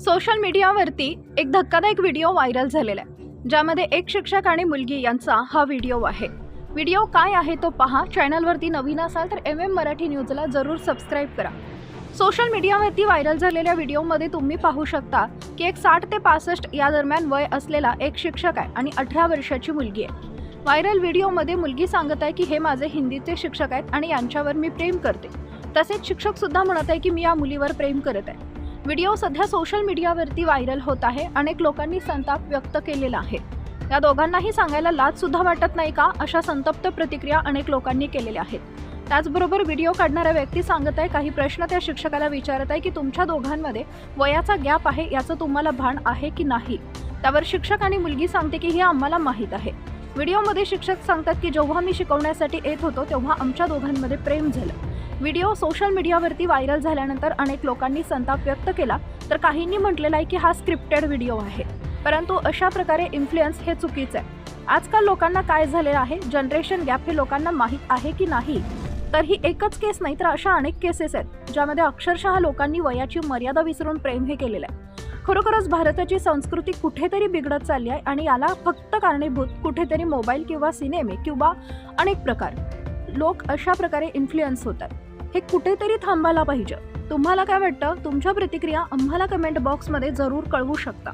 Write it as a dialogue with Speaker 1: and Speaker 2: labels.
Speaker 1: Social मीडियावरती एक धक्कादायक व्हिडिओ व्हायरल झालेला आहे ज्यामध्ये एक शिक्षक आणि मुलगी यांचा हा व्हिडिओ आहे. व्हिडिओ काय आहे तो पहा. चॅनलवरती नवीन असाल तर एम एम मराठी न्यूजला जरूर सबस्क्राईब करा. सोशल मीडियावरती व्हायरल झालेल्या व्हिडिओमध्ये तुम्ही पाहू शकता की एक साठ ते पासष्ट या दरम्यान वय असलेला एक शिक्षक आहे आणि अठरा वर्षाची मुलगी आहे. व्हायरल व्हिडिओमध्ये मुलगी सांगत आहे की हे माझे हिंदीचे शिक्षक आहेत आणि यांच्यावर मी प्रेम करते. तसेच शिक्षक सुद्धा म्हणत आहे की मी या मुलीवर प्रेम करत आहे. व्हिडिओ सध्या सोशल मीडियावरती व्हायरल होत आहे. अनेक लोकांनी संताप व्यक्त केलेला आहे. या दोघांनाही सांगायला लाज सुद्धा वाटत नाही का अशा संतप्त प्रतिक्रिया अनेक लोकांनी केलेल्या आहेत. त्याचबरोबर व्हिडिओ काढणाऱ्या व्यक्ती सांगत आहे काही प्रश्न त्या शिक्षकाला विचारत आहे की तुमच्या दोघांमध्ये वयाचा गॅप आहे याचं तुम्हाला भान आहे की नाही? त्यावर शिक्षक आणि मुलगी सांगते की हे आम्हाला माहीत आहे. व्हिडिओमध्ये शिक्षक सांगतात की जेव्हा मी शिकवण्यासाठी येत होतो तेव्हा आमच्या दोघांमध्ये प्रेम झालं. व्हिडिओ सोशल मीडियावरती व्हायरल झाल्यानंतर अनेक लोकांनी संताप व्यक्त केला तर काहींनी म्हटलेलं आहे की हा स्क्रिप्टेड व्हिडिओ आहे. परंतु अशा प्रकारे इन्फ्लुएन्स हे चुकीचं आहे. आजकाल लोकांना काय झालेलं आहे? जनरेशन गॅप हे लोकांना माहीत आहे की नाही? तर ही एकच केस नाही तर अशा अनेक केसेस आहेत ज्यामध्ये अक्षरशः लोकांनी वयाची मर्यादा विसरून प्रेम हे केलेलं आहे. खरोखरच भारताची संस्कृती कुठेतरी बिघडत चालली आहे आणि याला फक्त कारणीभूत कुठेतरी मोबाईल किंवा सिनेमे किंवा अनेक प्रकार. लोक अशा प्रकारे इन्फ्लुएन्स होतात. हे कुठेतरी थांबायला पाहिजे. तुम्हाला काय वाटतं? तुमच्या प्रतिक्रिया आम्हाला कमेंट बॉक्समध्ये जरूर कळवू शकता.